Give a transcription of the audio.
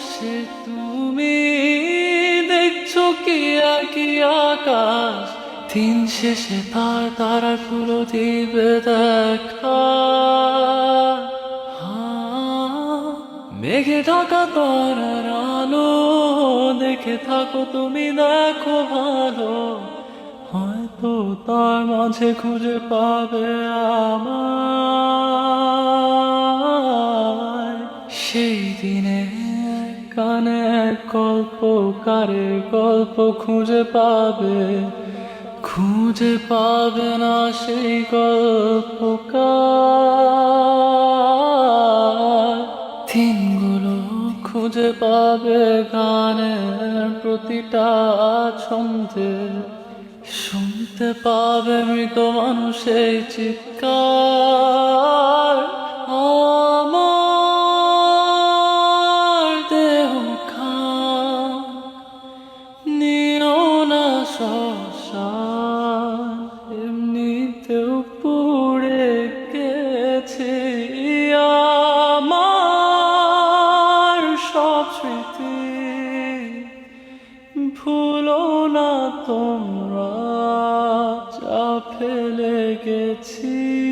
বসে তুমি দেখছ কি একই আকাশ? দিন শেষে তার তারাগুলো দিবে দেখা। হ্যাঁ, মেঘে ঢাকা তারার আলো দেখে থাকো তুমি দেখো ভালো। হয়তো তার মাঝে খুঁজে পাবে আমার সেই দিনে এক গল্প গল্প খুঁজে পাবে? খুঁজে পাবে না সেই গল্পকার দিনগুলো খুঁজে পাবে গানের প্রতিটা ছন্দে। শুনতে পাবে মৃত মানুষের চিৎকার। স্মৃতি ভুলো না তোমরা যা ফেলে গেছি।